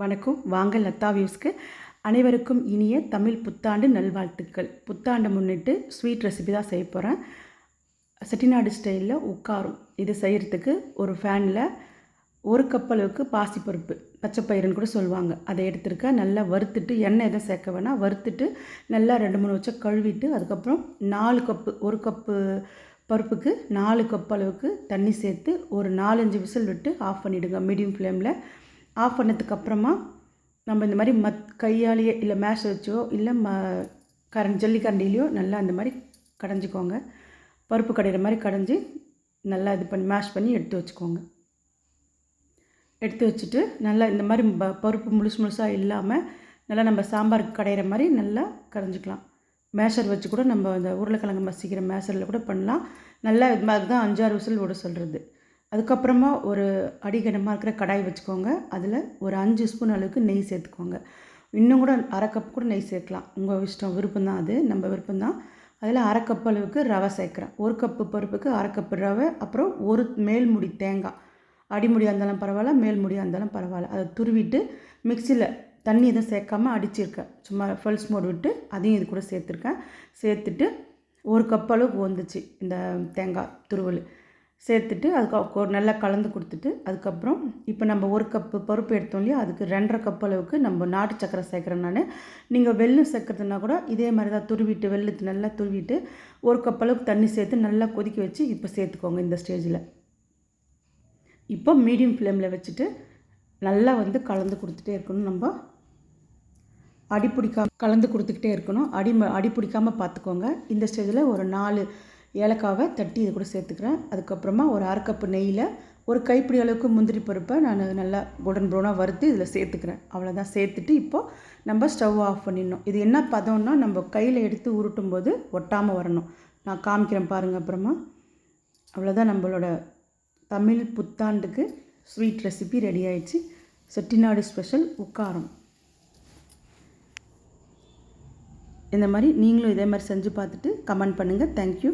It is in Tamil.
வணக்கம். வாங்க லத்தா வியூஸ்க்கு அனைவருக்கும் இனிய தமிழ் புத்தாண்டு நல்வாழ்த்துக்கள். புத்தாண்டை முன்னிட்டு ஸ்வீட் ரெசிபி தான் செய்ய போகிறேன் செட்டிநாடு ஸ்டைலில் உட்காரும் இது செய்கிறதுக்கு ஒரு ஃபேனில் ஒரு கப் அளவுக்கு பாசிப்பருப்பு பச்சைப்பயிறுன்னு கூட சொல்லுவாங்க. அதை எடுத்துருக்க நல்லா வறுத்துட்டு எண்ணெய் எதுவும் சேர்க்க வேணாம். வறுத்துட்டு நல்லா ரெண்டு மூணு வச்சா கழுவிட்டு அதுக்கப்புறம் நாலு கப்பு ஒரு கப்பு பருப்புக்கு நாலு கப் அளவுக்கு தண்ணி சேர்த்து ஒரு நாலஞ்சு விசில் விட்டு ஆஃப் பண்ணிவிடுங்க மீடியம் ஃப்ளேமில் ஆஃப் பண்ணதுக்கு அப்புறமா நம்ம இந்த மாதிரி மத் கையாலேயே இல்லை மேஷ் வச்சோ இல்லை ம கரண்ட் ஜல்லிக்கரண்டிலையோ நல்லா அந்த மாதிரி கடைஞ்சிக்கோங்க. பருப்பு கடையிற மாதிரி கடைஞ்சி நல்லா இது பண்ணி மேஷ் பண்ணி எடுத்து வச்சுக்கோங்க. எடுத்து வச்சுட்டு நல்லா இந்த மாதிரி ப பருப்பு முழுசு முழுசாக இல்லாமல் நல்லா நம்ம சாம்பாருக்கு கடையிற மாதிரி நல்லா கரைஞ்சிக்கலாம் மேஷர் வச்சு கூட நம்ம அந்த உருளைக்கிழங்கு மசிக்கிற மேஷரில் கூட பண்ணலாம். நல்லா இது மாதிரி தான் அஞ்சாறு விசில் விட சொல்கிறது அதுக்கப்புறமா ஒரு அடிகனமாக இருக்கிற கடாய் வச்சுக்கோங்க. அதில் ஒரு அஞ்சு ஸ்பூன் அளவுக்கு நெய் சேர்த்துக்கோங்க. இன்னும் கூட அரை கப் கூட நெய் சேர்க்கலாம். உங்கள் இஷ்டம் விருப்பம் தான் அது. நம்ம விருப்பம் தான் அதில் அரை கப் அளவுக்கு ரவை சேர்க்குறேன். ஒரு கப்பு பருப்புக்கு அரை கப்பு ரவை அப்புறம் ஒரு மேல்முடி தேங்காய். அடிமுடியாக இருந்தாலும் பரவாயில்ல மேல்முடியாக இருந்தாலும் பரவாயில்ல. அதை துருவிட்டு மிக்சியில் தண்ணி எதுவும் சேர்க்காமல் அடிச்சிருக்கேன். சும்மா ஃபல்ஸ் மோடு விட்டு அதையும் இது கூட சேர்த்துருக்கேன். சேர்த்துட்டு ஒரு கப் அளவுக்கு வந்துச்சு இந்த தேங்காய் துருவல். சேர்த்துட்டு அதுக்கு நல்லா கலந்து கொடுத்துட்டு அதுக்கப்புறம் இப்போ நம்ம ஒரு கப்பு பருப்பு எடுத்தோம் இல்லையா? அதுக்கு ரெண்டரை கப் அளவுக்கு நம்ம நாட்டு சக்கரை சேர்க்குறேன் நான். நீங்கள் வெள்ளம் சேர்க்குறதுனா கூட இதே மாதிரி தான் துருவிட்டு வெள்ளத்து நல்லா துருவிட்டு ஒரு கப் அளவுக்கு தண்ணி சேர்த்து நல்லா கொதிக்க வச்சு இப்போ சேர்த்துக்கோங்க இந்த ஸ்டேஜில். இப்போ மீடியம் ஃப்ளேமில் வச்சுட்டு நல்லா வந்து கலந்து கொடுத்துட்டே இருக்கணும் நம்ம. அடி பிடிக்காம கலந்து கொடுத்துக்கிட்டே இருக்கணும். அடி அடி பிடிக்காமல் பார்த்துக்கோங்க. இந்த ஸ்டேஜில் ஒரு நாலு ஏலக்காவை தட்டி இது கூட சேர்த்துக்கிறேன். அதுக்கப்புறமா ஒரு அரை கப்பு நெய்யில் ஒரு கைப்பிடி அளவுக்கு முந்திரி பருப்பை நான் நல்லா கோல்டன் ப்ரௌனாக வறுத்து இதில் சேர்த்துக்கிறேன். அவ்வளோதான் சேர்த்துட்டு இப்போது நம்ம ஸ்டவ் ஆஃப் பண்ணிடணும். இது என்ன பதம்னா நம்ம கையில் எடுத்து உருட்டும் போது ஒட்டாமல் வரணும். நான் காமிக்கிறேன் பாருங்கள் அப்புறமா. அவ்வளோதான் நம்மளோட தமிழ் புத்தாண்டுக்கு ஸ்வீட் ரெசிபி ரெடி ஆயிடுச்சு. செட்டிநாடு ஸ்பெஷல் உக்காரம். இந்த மாதிரி நீங்களும் இதே மாதிரி செஞ்சு பார்த்துட்டு கமெண்ட் பண்ணுங்கள் தேங்க்யூ